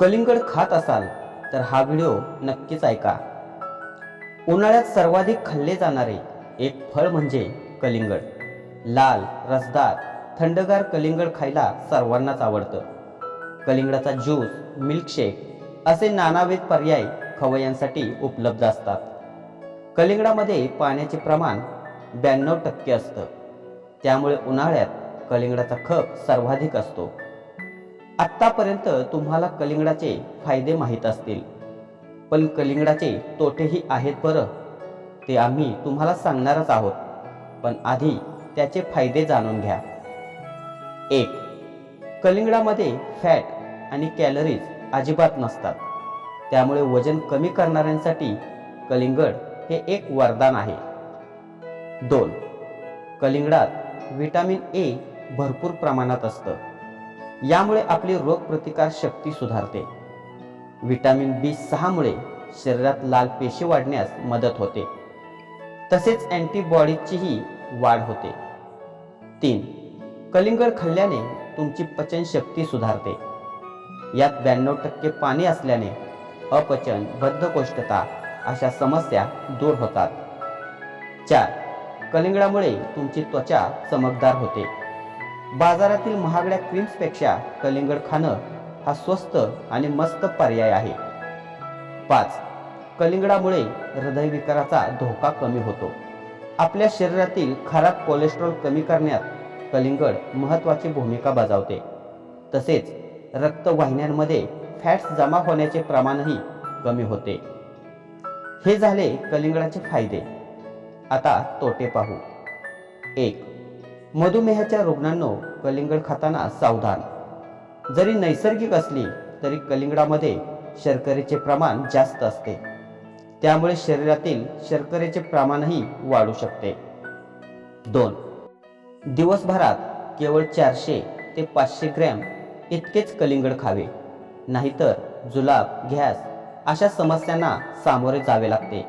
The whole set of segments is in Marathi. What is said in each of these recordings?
कलिंगड खात असाल तर हा व्हिडिओ नक्कीच ऐका. उन्हाळ्यात सर्वाधिक खाल्ले जाणारे एक फळ म्हणजे कलिंगड. लाल रसदार थंडगार कलिंगड खायला सर्वांनाच आवडतं. कलिंगडाचा ज्यूस मिल्कशेक असे नानाविध पर्याय खवयांसाठी उपलब्ध असतात. कलिंगडामध्ये पाण्याचे प्रमाण ब्याण्णव टक्के असतं. त्यामुळे उन्हाळ्यात कलिंगडाचा खप सर्वाधिक असतो. आत्तापर्यंत तुम्हाला कलिंगडाचे फायदे माहीत असतील. पण कलिंगडाचे तोटेही आहेत बरं. ते आम्ही तुम्हाला सांगणारच आहोत. पण आधी त्याचे फायदे जाणून घ्या. एक कलिंगडामध्ये फॅट आणि कॅलरीज अजिबात नसतात. त्यामुळे वजन कमी करणाऱ्यांसाठी कलिंगड हे एक वरदान आहे. दोन कलिंगडात व्हिटॅमिन ए भरपूर प्रमाणात असतं. यामुळे आपली रोगप्रतिकार शक्ती सुधारते. विटॅमिन बी सहामुळे शरीरात लाल पेशी वाढण्यास मदत होते. तसेच अँटीबॉडीजचीही वाढ होते. तीन कलिंगड खाल्ल्याने तुमची पचनशक्ती सुधारते. यात ब्याण्णव टक्के पाणी असल्याने अपचन बद्धकोष्ठता अशा समस्या दूर होतात. चार कलिंगडामुळे तुमची त्वचा चमकदार होते. बाजारातील महागड्या क्रीम्सपेक्षा कलिंगड खाणं हा स्वस्त आणि मस्त पर्याय आहे. पाच कलिंगडामुळे हृदयविकाराचा धोका कमी होतो. आपल्या शरीरातील खराब कोलेस्ट्रॉल कमी करण्यात कलिंगड महत्त्वाची भूमिका बजावते. तसेच रक्तवाहिन्यांमध्ये फॅट्स जमा होण्याचे प्रमाणही कमी होते. हे झाले कलिंगडाचे फायदे. आता तोटे पाहू. एक मधुमेहाच्या रुग्णांनो कलिंगड खाताना सावधान. जरी नैसर्गिक असली तरी कलिंगडामध्ये शर्करेचे प्रमाण जास्त असते. त्यामुळे शरीरातील शर्करेचे प्रमाणही वाढू शकते. दोन. दिवसभरात केवळ चारशे ते पाचशे ग्रॅम इतकेच कलिंगड खावे. नाहीतर जुलाब गॅस अशा समस्यांना सामोरे जावे लागते.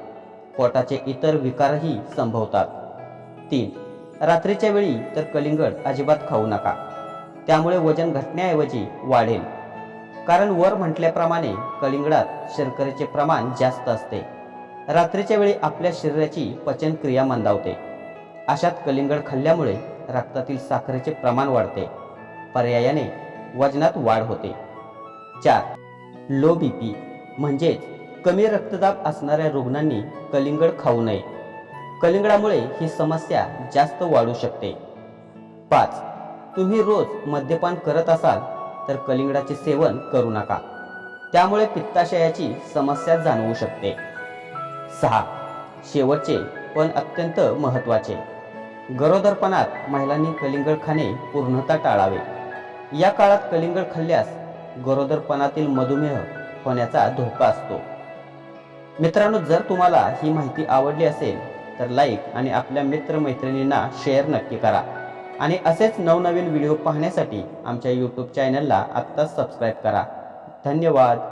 पोटाचे इतर विकारही संभवतात. तीन. रात्रीच्या वेळी तर कलिंगड अजिबात खाऊ नका. त्यामुळे वजन घटण्याऐवजी वाढेल. कारण वर म्हटल्याप्रमाणे कलिंगडात शर्करेचे प्रमाण जास्त असते. रात्रीच्या वेळी आपल्या शरीराची पचनक्रिया मंदावते. अशात कलिंगड खाल्ल्यामुळे रक्तातील साखरेचे प्रमाण वाढते. पर्यायाने वजनात वाढ होते. चार. लो बी पी म्हणजेच कमी रक्तदाब असणाऱ्या रुग्णांनी कलिंगड खाऊ नये. कलिंगडामुळे ही समस्या जास्त वाढू शकते. पाच. तुम्ही रोज मद्यपान करत असाल तर कलिंगडाचे सेवन करू नका. त्यामुळे पित्ताशयाची समस्या जाणवू शकते. सहा. शेवटचे पण अत्यंत महत्त्वाचे. गरोदरपणात महिलांनी कलिंगड खाणे पूर्णतः टाळावे. या काळात कलिंगड खाल्ल्यास गरोदरपणातील मधुमेह होण्याचा धोका असतो. मित्रांनो जर तुम्हाला ही माहिती आवडली असेल तर लाईक आणि आपल्या मित्रमैत्रिणींना शेअर नक्की करा. आणि असेच नवनवीन व्हिडिओ पाहण्यासाठी आमच्या यूट्यूब चॅनलला आत्ताच सबस्क्राईब करा. धन्यवाद.